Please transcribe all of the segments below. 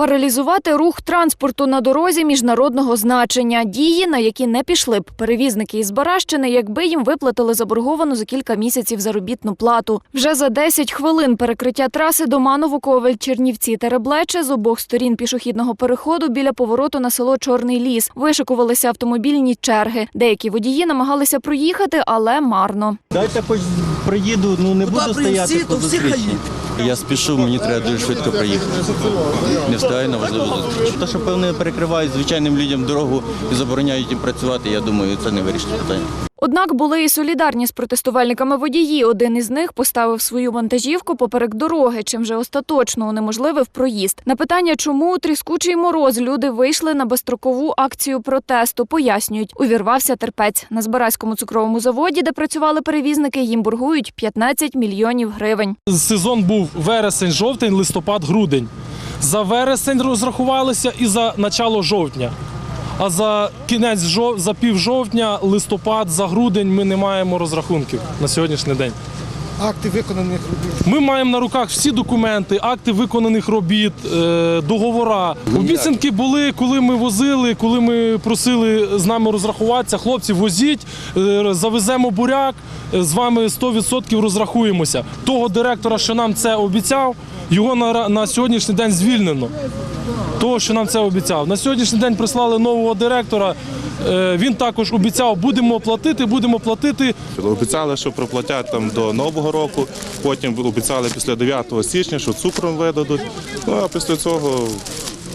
Паралізувати рух транспорту на дорозі міжнародного значення. Дії, на які не пішли б перевізники із Баращини, якби їм виплатили заборговану за кілька місяців заробітну плату. Вже за 10 хвилин перекриття траси Доманово Ковель Чернівці Тереблече з обох сторін пішохідного переходу біля повороту на село Чорний ліс. Вишикувалися автомобільні черги. Деякі водії намагалися проїхати, але марно. Дайте хоч проїду, ну не буду стояти по зустрічі. Я спішу, мені треба дуже швидко приїхати. Не встигаю на важливу зустріч. Те, що певне перекривають звичайним людям дорогу і забороняють їм працювати, я думаю, це не вирішить питання. Однак були і солідарні з протестувальниками водії. Один із них поставив свою вантажівку поперек дороги, чим вже остаточно унеможливив проїзд. На питання, чому у тріскучий мороз люди вийшли на безстрокову акцію протесту, пояснюють, увірвався терпець. На Збаразькому цукровому заводі, де працювали перевізники, їм боргують 15 мільйонів гривень. Сезон був вересень, жовтень, листопад, грудень. За вересень розрахувалися і за начало жовтня. А за кінець жов... за пів жовтня, листопад, за грудень ми не маємо розрахунків на сьогоднішній день. акти виконаних робіт. Ми маємо на руках всі документи, акти виконаних робіт, е, договора. Обіцянки були, коли ми возили, коли ми просили з нами розрахуватися. Хлопці, возіть, е, завеземо буряк, е, з вами 100% розрахуємося. Того директора, що нам це обіцяв, його на, на сьогоднішній день звільнено. Того, що нам це обіцяв. На сьогоднішній день прислали нового директора. Е, Він також обіцяв, будемо платити, будемо платити. Обіцяли, що проплатять там до Нового року, потім обіцяли після 9 січня, що цукром видадуть. Ну а після цього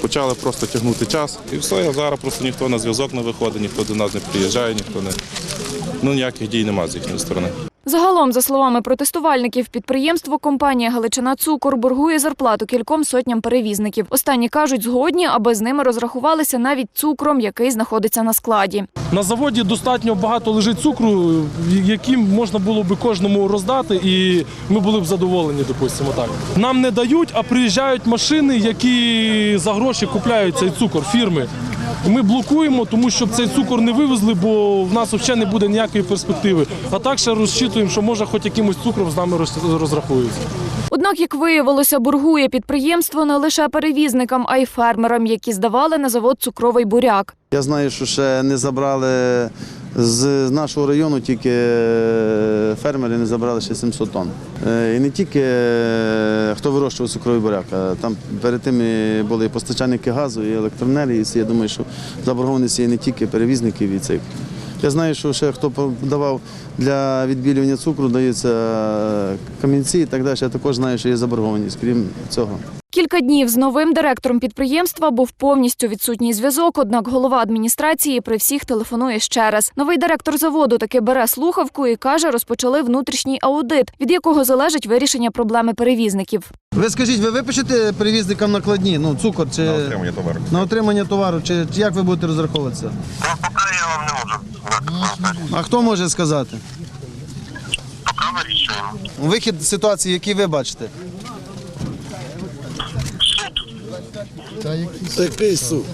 почали просто тягнути час. І все, зараз просто ніхто на зв'язок не виходить, ніхто до нас не приїжджає, ніхто не. Ну ніяких дій немає з їхньої сторони. Загалом, за словами протестувальників, підприємство компанія Галичина Цукор боргує зарплату кільком сотням перевізників. Останні кажуть, згодні, аби з ними розрахувалися навіть цукром, який знаходиться на складі. На заводі достатньо багато лежить цукру, яким можна було би кожному роздати, і ми були б задоволені, допустимо так. Нам не дають, а приїжджають машини, які за гроші купляють цей цукор, фірми. Ми блокуємо, тому щоб цей цукор не вивезли, бо в нас взагалі не буде ніякої перспективи. А так ще розчитуємо, що може хоч якимось цукром з нами роз- розрахуються. Однак, як виявилося, боргує підприємство не лише перевізникам, а й фермерам, які здавали на завод цукровий буряк. Я знаю, що ще не забрали з нашого району, тільки е, фермери не забрали ще 700 тонн. Е, І не тільки е, хто вирощував цукровий буряк, а там перед тим були постачальники газу, і електроенергії. Я думаю, що заборгованість є не тільки перевізників і цих. Я знаю, що ще хто подавав для відбілювання цукру, даються камінці і так далі. Я також знаю, що є заборгованість, крім цього. Кілька днів з новим директором підприємства був повністю відсутній зв'язок. Однак голова адміністрації при всіх телефонує ще раз. Новий директор заводу таки бере слухавку і каже, розпочали внутрішній аудит, від якого залежить вирішення проблеми перевізників. Ви скажіть, ви випишете перевізникам накладні, ну цукор чи на Отримання товару. на отримання товару, чи як ви будете розраховуватися? Можу. А хто може сказати? Поки вирішуємо. Вихід з ситуації, який ви бачите? Такий суд.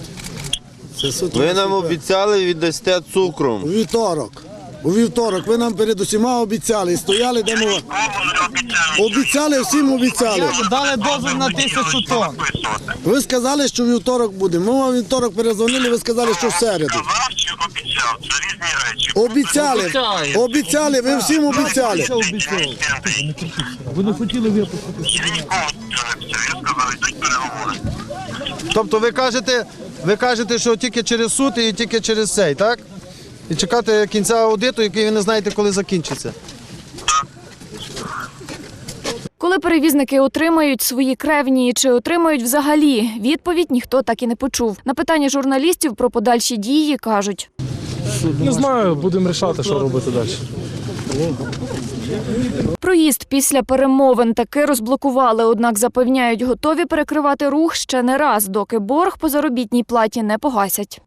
Це суд Ви нам обіцяли віддасте цукром. у вівторок. У вівторок ви нам перед усіма обіцяли, і стояли, де ми Кому не обіцяли? обіцяли, всім обіцяли. Дали дозвіл на тисячу тонн. Ви сказали, що вівторок буде. Ми вам вівторок перезвонили, ви сказали, що в середу. Сказав чи обіцяв? Це різні речі. Обіцяли, обіцяли, ви всім обіцяли. Ви не хотіли випустити. Я нікому цього не обіцяв. Я сказав, йдуть переговори. Тобто ви кажете, ви кажете, що тільки через суд і тільки через цей, так? І чекати кінця аудиту, який ви не знаєте, коли закінчиться. Коли перевізники отримають свої кревні чи отримають взагалі, відповідь ніхто так і не почув. На питання журналістів про подальші дії кажуть. Не знаю, будемо рішати, що робити далі. Проїзд після перемовин таки розблокували, однак запевняють, готові перекривати рух ще не раз, доки борг по заробітній платі не погасять.